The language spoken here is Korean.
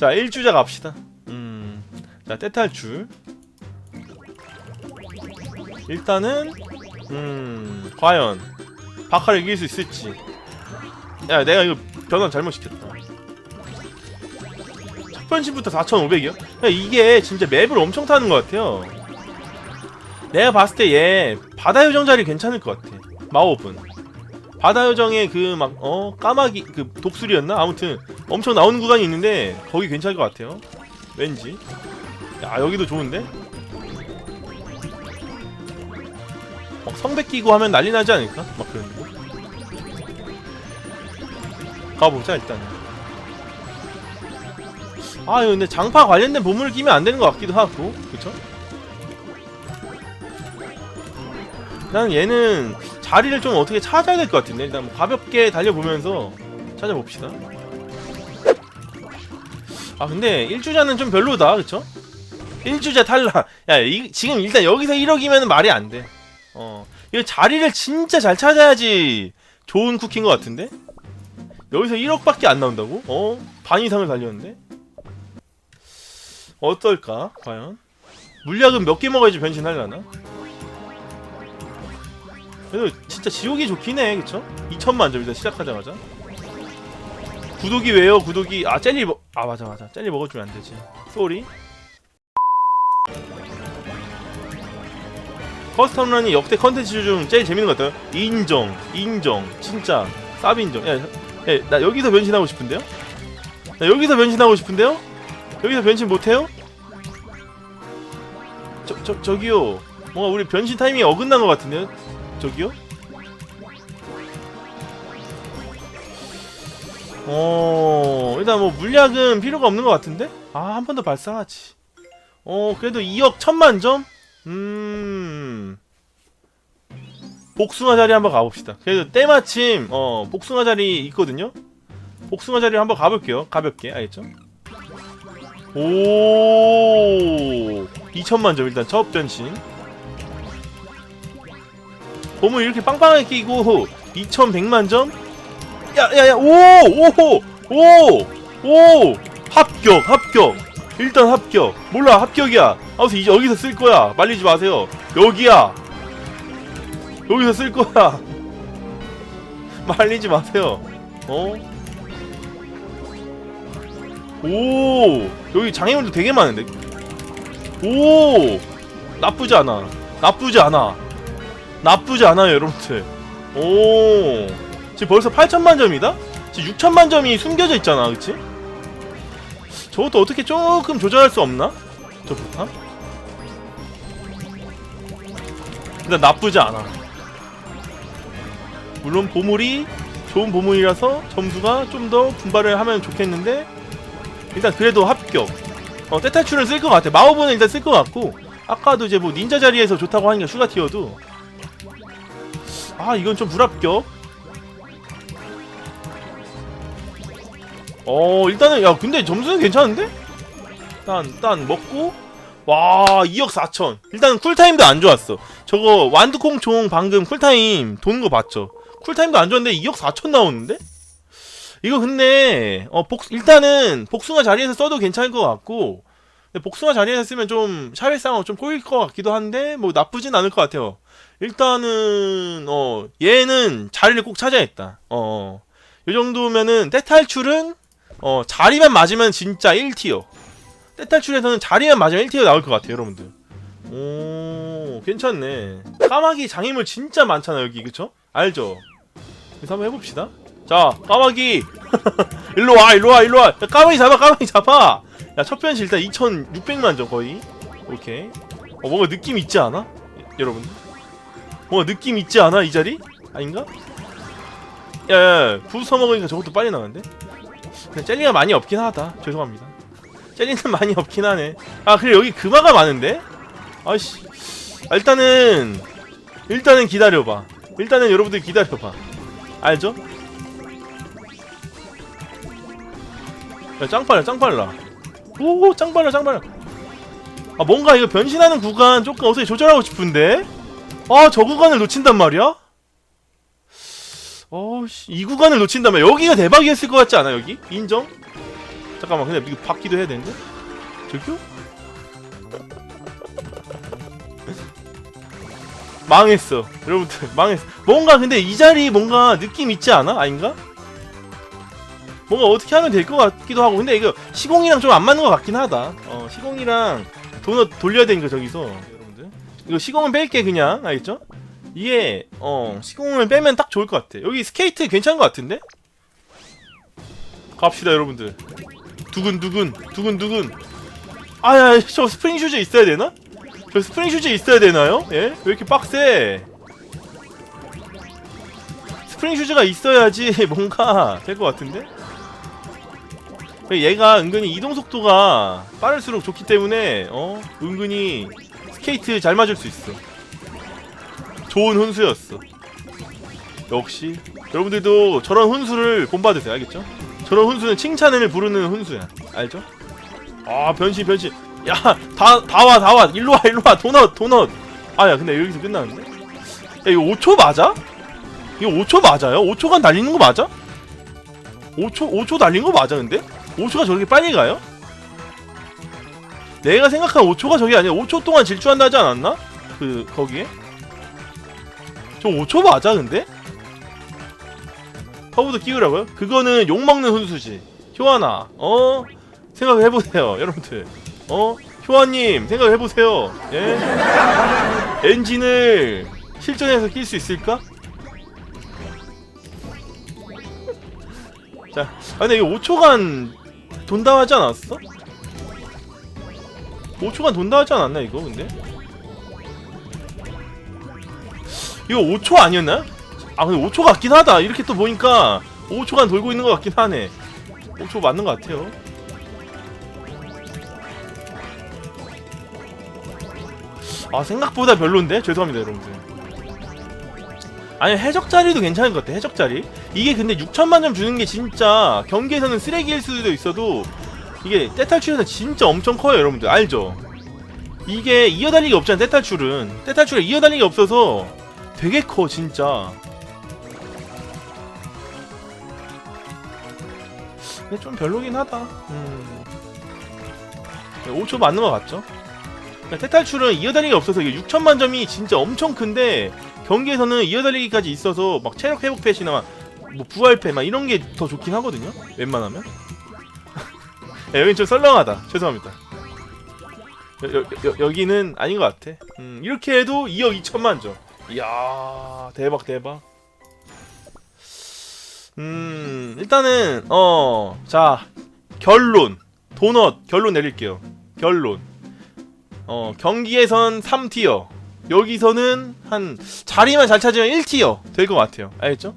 자 1주자 갑시다. 음자 떼탈출 일단은 음 과연 바카를 이길 수 있을지. 야 내가 이거 변환 잘못 시켰다. 첫 변신부터 4,500이요? 이게 진짜 맵을 엄청 타는 것 같아요. 내가 봤을 때 얘 바다 요정 자리 괜찮을 것 같아. 마법은. 바다 요정의 그 막 어 까마귀 그 독수리였나? 아무튼 엄청 나오는 구간이 있는데 거기 괜찮을 것 같아요. 왠지. 야 여기도 좋은데? 막 성백 끼고 하면 난리 나지 않을까? 막 그런데? 가보자 일단은. 아 근데 장파 관련된 보물을 끼면 안 되는 것 같기도 하고 그쵸? 나는 얘는 자리를 좀 어떻게 찾아야 될 것 같은데? 일단 뭐 가볍게 달려보면서 찾아봅시다 아 근데 1주자는 좀 별로다 그쵸? 1주자 탈락 야 이, 지금 일단 여기서 1억이면 말이 안돼 어 이거 자리를 진짜 잘 찾아야지 좋은 쿠키인 것 같은데 여기서 1억밖에 안 나온다고? 어? 반 이상을 달렸는데? 어떨까 과연? 물약은 몇 개 먹어야지 변신하려나? 그래도 진짜 지옥이 좋긴 해 그쵸? 2천만 점 일단 시작하자마자 구독이 왜요 구독이 아 젤리 먹... 아 맞아 맞아 젤리 먹어주면 안 되지 쏘리 커스텀런이 역대 컨텐츠 중 제일 재밌는 것 같아요 인정 인정 진짜 쌉 인정 야, 야, 나 여기서 변신하고 싶은데요? 나 여기서 변신하고 싶은데요? 여기서 변신 못해요? 저, 저, 저기요 뭔가 우리 변신 타이밍이 어긋난 것 같은데요? 저기요? 어 일단 뭐 물약은 필요가 없는 것 같은데? 아 한 번 더 발사하지 어 그래도 2억 천만 점? 음 복숭아 자리 한번 가봅시다 그래도 때마침 어 복숭아 자리 있거든요 복숭아 자리 한번 가볼게요 가볍게 알겠죠? 오 2천만 점 일단 첫 변신 보물 이렇게 빵빵하게 끼고 2100만 점? 야야야 오오오오 오! 합격 합격. 일단 합격. 몰라 합격이야. 아무튼 이제 여기서 쓸 거야. 말리지 마세요. 여기야. 여기서 쓸 거야. 말리지 마세요. 어? 오 여기 장애물도 되게 많은데? 오 나쁘지 않아. 나쁘지 않아. 나쁘지 않아요 여러분들. 오 지금 벌써 8천만 점이다? 지금 6천만 점이 숨겨져 있잖아 그치? 저것도 어떻게 조금 조절할 수 없나? 저 부탄? 일단 나쁘지 않아 물론 보물이 좋은 보물이라서 점수가 좀 더 분발을 하면 좋겠는데 일단 그래도 합격 어 떼탈출은 쓸 것 같아 마법은 일단 쓸 것 같고 아까도 이제 뭐 닌자 자리에서 좋다고 하니까 슈가 티어도 아 이건 좀 불합격 어 일단은 야 근데 점수는 괜찮은데? 일단 일단 먹고 와 2억 4천 일단 쿨타임도 안 좋았어 저거 완두콩총 방금 쿨타임 도는 거 봤죠 쿨타임도 안 좋았는데 2억 4천 나오는데? 이거 근데 어 복, 일단은 복숭아 자리에서 써도 괜찮을 것 같고 복숭아 자리에서 쓰면 좀 샤벨상으로 좀 꼬일 것 같기도 한데 뭐 나쁘진 않을 것 같아요 일단은 어 얘는 자리를 꼭 찾아야겠다 어. 이 정도면은 떼탈출은 어 자리만 맞으면 진짜 1티어 떼탈출에서는 자리만 맞으면 1티어 나올 것 같아요 여러분들 오 괜찮네 까마귀 장애물 진짜 많잖아 여기 그쵸? 알죠? 그래서 한번 해봅시다 자 까마귀 일로와 일로와 일로와 야, 까마귀 잡아 까마귀 잡아 야첫 변신 일단 2600만점 거의 오케이 어 뭔가 느낌 있지 않아? 여러분들 뭔가 느낌 있지 않아 이 자리? 아닌가? 야야 부숴 먹으니까 저것도 빨리 나는데? 근데 젤리가 많이 없긴 하다 죄송합니다 젤리는 많이 없긴 하네 아 그래 여기 금화가 많은데? 아씨 아, 일단은 일단은 기다려봐 일단은 여러분들 기다려봐 알죠? 야 짱 빨라 짱 빨라 오 짱 빨라 짱 빨라 아 뭔가 이거 변신하는 구간 조금 어떻게 조절하고 싶은데? 아 저 구간을 놓친단 말이야? 어씨 이 구간을 놓친다면 여기가 대박이었을 것 같지 않아 여기? 인정? 잠깐만 근데 이거 받기도 해야 되는데? 저기요? 망했어 여러분들 망했어 뭔가 근데 이 자리 뭔가 느낌 있지 않아? 아닌가? 뭔가 어떻게 하면 될 것 같기도 하고 근데 이거 시공이랑 좀 안 맞는 것 같긴 하다 어 시공이랑 도넛 돌려야 되니까 저기서 여러분들 이거 시공은 뺄게 그냥 알겠죠? 이게 어 시공을 빼면 딱 좋을 것 같아 여기 스케이트 괜찮은 것 같은데? 갑시다 여러분들 두근두근 두근두근 아야 저 스프링 슈즈 있어야 되나? 저 스프링 슈즈 있어야 되나요? 예? 왜 이렇게 빡세? 스프링 슈즈가 있어야지 뭔가 될 것 같은데? 얘가 은근히 이동 속도가 빠를수록 좋기 때문에 어 은근히 스케이트 잘 맞을 수 있어. 좋은 훈수였어. 역시 여러분들도 저런 훈수를 본받으세요, 알겠죠? 저런 훈수는 칭찬을 부르는 훈수야, 알죠? 아 변신 변신, 야 다 다 와 다 와 일로 와 일로 와 도넛 도넛. 아야 근데 여기서 끝나는데? 야 이거 5초 맞아? 이거 5초 맞아요? 5초간 달리는 거 맞아? 5초 5초 달린 거 맞아 근데? 5초가 저렇게 빨리 가요? 내가 생각한 5초가 저게 아니야 5초 동안 질주한다 하지 않았나? 그 거기에? 저 5초 맞아 근데? 허브도 끼우라고요? 그거는 욕먹는 훈수지 효아나 어? 생각해보세요 여러분들 어? 효아님 생각해보세요 예? 엔진을 실전에서 낄 수 있을까? 자, 아 근데 이거 5초간 돈다 하지 않았어? 5초간 돈다 하지 않았나 이거 근데? 이거 5초 아니었나? 아 근데 5초 같긴 하다. 이렇게 또 보니까 5초간 돌고 있는 것 같긴 하네. 5초 맞는 것 같아요. 아 생각보다 별론데? 죄송합니다 여러분들. 아니 해적자리도 괜찮은 것 같아 해적자리. 이게 근데 6천만 점 주는 게 진짜 경기에서는 쓰레기일 수도 있어도 이게 떼탈출에서 진짜 엄청 커요 여러분들. 알죠? 이게 이어달리기 없잖아 떼탈출은. 떼탈출에 이어달리기 없어서 되게 커 진짜 근데 좀 별로긴 하다 음. 5초 맞는 것 같죠? 그러니까 떼탈출은 이어달리기 없어서 이게 6천만 점이 진짜 엄청 큰데 경기에서는 이어달리기까지 있어서 막 체력 회복 막뭐 부활 펫막 이런 게 더 좋긴 하거든요. 웬만하면. 야, 여긴 좀 썰렁하다. 죄송합니다. 여, 여, 여, 여기는 아닌 것 같아. 음, 이렇게 해도 2억 2천만 점. 이야 대박 대박. 음 일단은 어 자 결론 도넛 결론 내릴게요. 결론. 어 경기에선 3티어 여기서는 한 자리만 잘 찾으면 1티어 될 것 같아요 알겠죠?